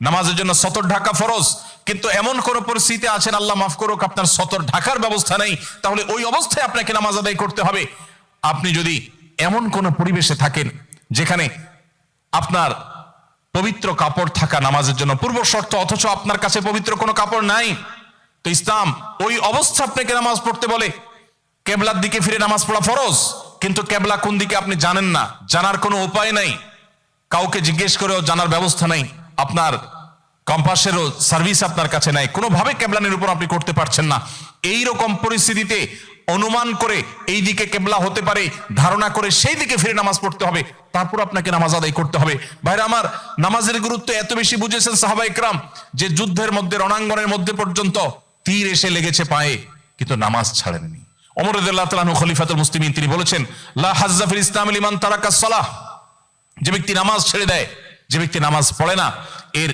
নামাজের জন্য সতর ঢাকা ফরজ, কিন্তু এমন কোন পরিস্থিতি আছেন, আল্লাহ মাফ করুক, আপনার সতর ঢাকার ব্যবস্থা নেই, তাহলে ওই অবস্থায় আপনাকে নামাজ আদায় করতে হবে। আপনি যদি এমন কোন পরিবেশে থাকেন, যেখানে আপনার পবিত্র কাপড় থাকা নামাজের জন্য পূর্ব শর্ত, অথচ আপনার কাছে পবিত্র কোনো কাপড় নাই, তো ইসলাম ওই অবস্থা আপনাকে নামাজ পড়তে বলে, কেবলার দিকে ফিরে নামাজ পড়া ফরজ, কিন্তু কেবলা কোন দিকে আপনি জানেন না, জানার কোনো উপায় নাই। কাউকে জিজ্ঞেস করেও জানার ব্যবস্থা নাই। আপনার কম্পাসেরও সার্ভিস আপনার কাছে নাই। কোনোভাবে কেবলা নিরূপণ আপনি করতে পারছেন না। এই রকম পরিস্থিতিতে অনুমান করে এই দিকে কেবলা হতে পারে, ধারণা করে সেই দিকে ফিরে নামাজ পড়তে হবে, তারপর আপনাকে নামাজ আদায় করতে হবে। ভাইরা আমার, নামাজের গুরুত্ব এত বেশি বুঝেছেন সাহাবা ইকরাম যে যুদ্ধের মধ্যে, রণাঙ্গনের মধ্যে পর্যন্ত তীর এসে লেগেছে পায়ে, কিন্তু নামাজ ছাড়েননি। অমর রাদিয়াল্লাহু তাআলা আনহু খলিফাতুল মুসলিমিন, তিনি বলেছেন, লা হাজ্জা ফিল ইসলাম লিমান তারাকা সালাহ। যে ব্যক্তি নামাজ ছেড়ে দেয় যে ব্যক্তি নামাজ পড়ে না এর